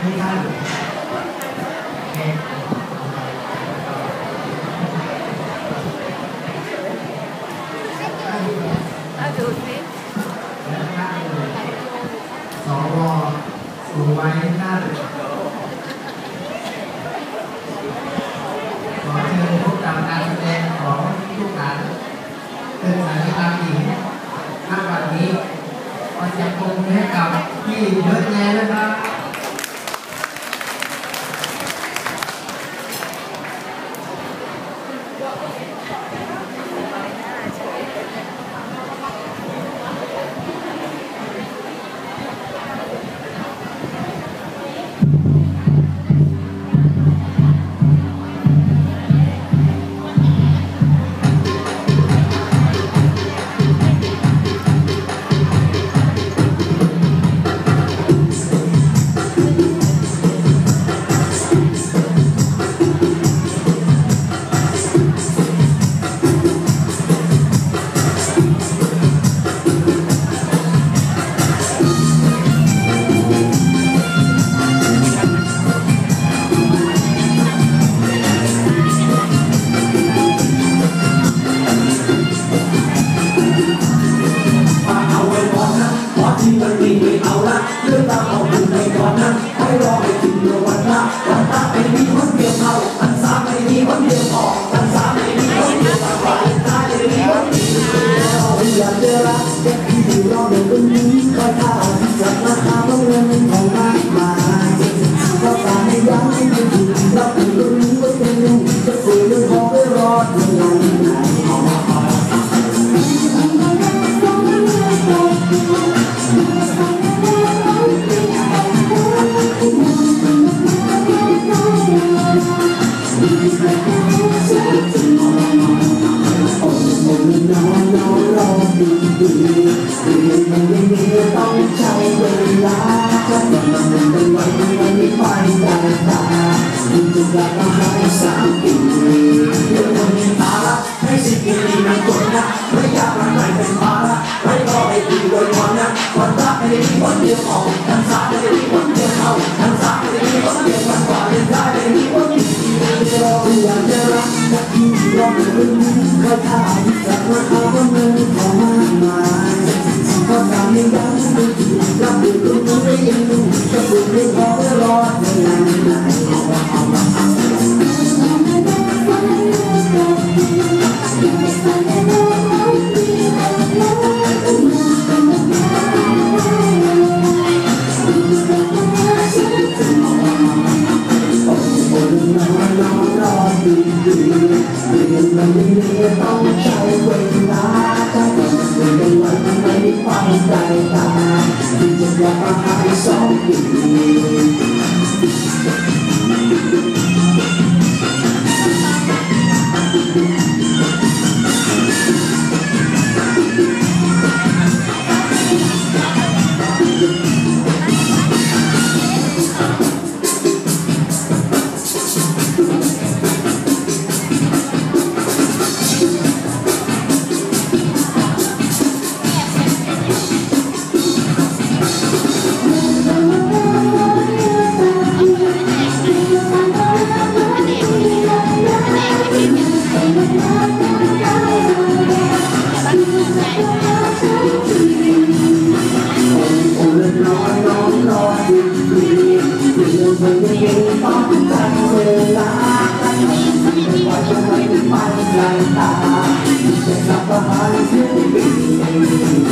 ให้ท่านเองอะดูสิและท่านสวสูไว้ให้ท่านขอเชิญพบกับการแสดงของลูกหลานเป็นสายตาหญิง ดีเรียนมันไม่มีต้องใช้เวลาถ้ามันมันเป็นวันมันไม่ไปได้ตาคุณจะกลับมาให้สามปีเรื่องมันมีภาระให้สิบปีๆมันกดนะไม่อยากมันไม่เป็นภาระไม่รอให้ดีโดยก่อนนะวันรักไม่ได้มีวันเดียวออกทันสาไม่ได้มีวันเดียวเข้าทันสาไม่ได้มีวันเดียวมันกว่าเรียนได้ไม่ได้มีวันเดียวเราอยากจะรักนักที่รอเรื่องนี้ก็ถามจากราคาว่าเมันไม่มีต้องใช้เวลาถ้ามันไม่ได้วันไม่ฟังใจตาที่จะกลับมาหาสองปี Thank you.